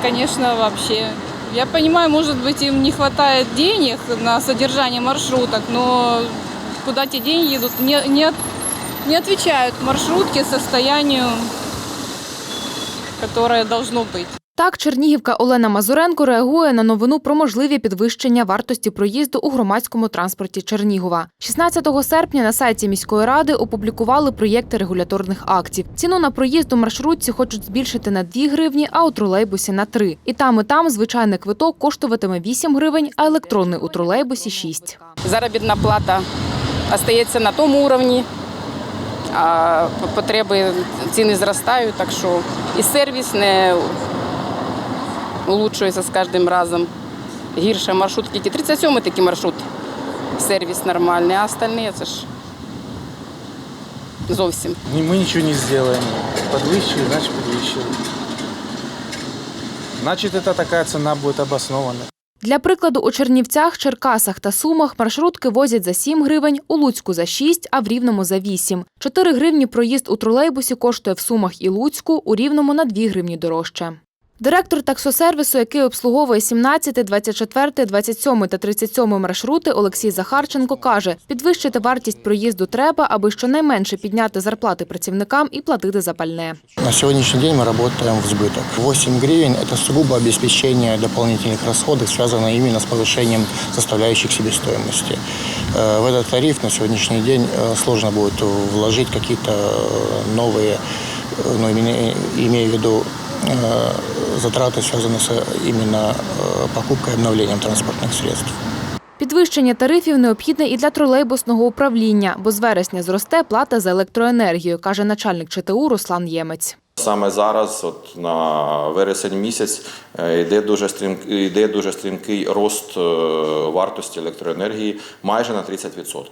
конечно, вообще. Я понимаю, может быть, им не хватает денег на содержание маршруток, но куда те деньги идут, не, не, не отвечают маршрутке состоянию, которое должно быть. Так, чернігівка Олена Мазуренко реагує на новину про можливі підвищення вартості проїзду у громадському транспорті Чернігова. 16 серпня на сайті міської ради опублікували проєкти регуляторних актів. Ціну на проїзд у маршрутці хочуть збільшити на 2 гривні, а у тролейбусі на 3. І там, і там звичайний квиток коштуватиме 8 гривень, а електронний у тролейбусі 6. заробітна плата остається на тому уровні, а потреби ціни зростають, так що і сервіс не улучшується з кожним разом. Гірше маршрутки, ті 37 такі маршрут, сервіс нормальний, а остальні це ж зовсім. Не, мы ничего не сделаем. Подвыщили, значит подвыщили. Значит, это такая цена будет обоснована. Для прикладу, у Чернівцях, Черкасах та Сумах маршрутки возять за 7 гривень, у Луцьку за 6, а в Рівному за 8. 4 гривні проїзд у тролейбусі коштує в Сумах і Луцьку, у Рівному на 2 гривні дорожче. Директор таксосервісу, який обслуговує 17, 24, 27 та 37 маршрути, Олексій Захарченко каже, підвищити вартість проїзду треба, аби щонайменше підняти зарплати працівникам і платити за пальне. На сегодняшний день мы работаем в сбыток. 8 гривен – это сугубо обеспечение дополнительных расходов, связанное именно с повышением составляющих себестоимости. Э, В этот тариф на сегодняшний день э, сложно будет вложить какие-то э, новые, э, ну, имея- имея в виду э, затраты, связанные с именно э, покупкой и обновлением транспортных средств. Підвищення тарифів необхідне і для тролейбусного управління, бо з вересня зросте плата за електроенергію, каже начальник ЧТУ Руслан Ємець. Саме зараз, от на вересень місяць, е, йде дуже стрім, йде дуже стрімкий рост е, вартості електроенергії майже на 30%.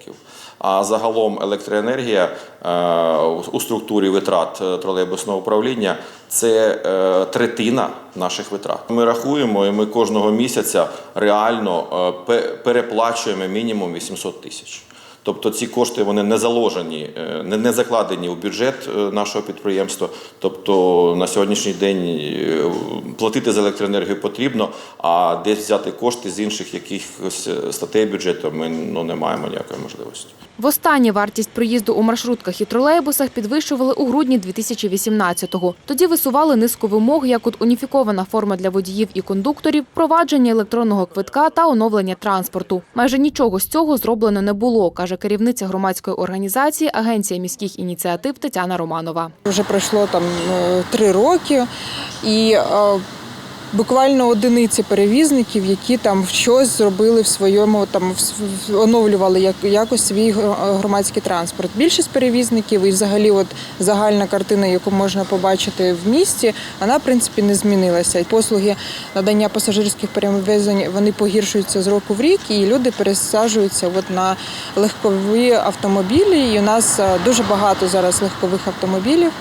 А загалом електроенергія е, у структурі витрат тролейбусного управління це третина наших витрат. Ми рахуємо, і ми кожного місяця реально переплачуємо мінімум 800 тисяч. Тобто ці кошти вони не заложені, е, не, закладені у бюджет е, нашого підприємства. Тобто на сьогоднішній день е, платити за електроенергію потрібно, а десь взяти кошти з інших якихось статей бюджету ми ну, не маємо ніякої можливості. Востаннє вартість проїзду у маршрутках і тролейбусах підвищували у грудні 2018-го. Тоді висували низку вимог, як от уніфікована форма для водіїв і кондукторів, впровадження електронного квитка та оновлення транспорту. Майже нічого з цього зроблено не було, каже керівниця громадської організації Агенція міських ініціатив Тетяна Романова. Вже пройшло там е, три роки, і е, буквально одиниці перевізників, які там щось зробили в своєму, там оновлювали як, якось свій громадський транспорт. Більшість перевізників і взагалі от загальна картина, яку можна побачити в місті, вона в принципі не змінилася. Послуги надання пасажирських перевезень вони погіршуються з року в рік, і люди пересаджуються от на легкові автомобілі. І у нас е, дуже багато зараз легкових автомобілів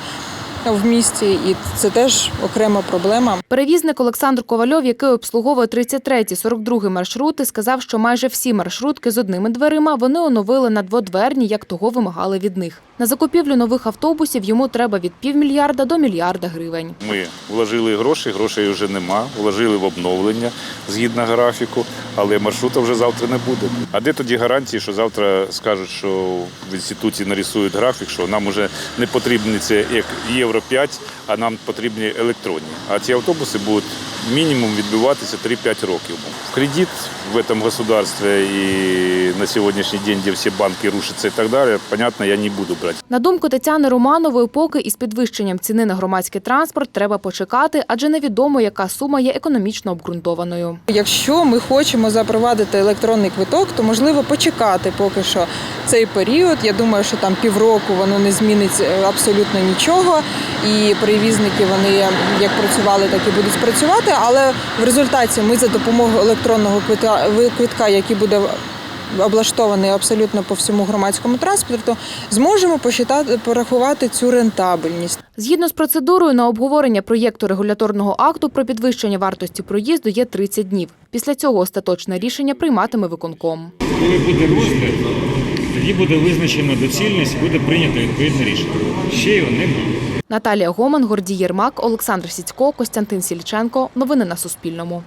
в місті, і це теж окрема проблема. Перевізник Олександр Ковальов, який обслуговує 33-42 маршрути, сказав, що майже всі маршрутки з одними дверима вони оновили на дводверні, як того вимагали від них. На закупівлю нових автобусів йому треба від півмільярда до мільярда гривень. Ми вложили гроші, грошей вже нема. Вложили в обновлення згідно графіку, але маршрута вже завтра не буде. А де тоді гарантії, що завтра скажуть, що в інституті нарисують графік, що нам вже не потрібні це як євро 5, а нам потрібні електронні. А ці автобуси будуть мінімум відбиватися 3-5 років. В кредит в этом государстве и на сегодняшний день, где все банки рушатся и так далее, понятно, я не буду брать. На думку Тетяни Романової, поки із підвищенням ціни на громадський транспорт треба почекати, адже невідомо, яка сума є економічно обґрунтованою. Якщо ми хочемо запровадити електронний квиток, то можливо почекати поки що цей період. Я думаю, що там півроку воно не змінить е, абсолютно нічого, і перевізники вони як працювали, так і будуть працювати. Але в результаті ми за допомогою електронного квитка, квитка який буде облаштований абсолютно по всьому громадському транспорту, зможемо посчитати, порахувати цю рентабельність. Згідно з процедурою на обговорення проєкту регуляторного акту про підвищення вартості проїзду є 30 днів. Після цього остаточне рішення прийматиме виконком. Коли буде розгляд, тоді буде визначена доцільність, буде прийнято відповідне рішення. Ще його не буде. Наталія Гоман, Гордій Єрмак, Олександр Сіцько, Костянтин Сільченко. Новини на Суспільному.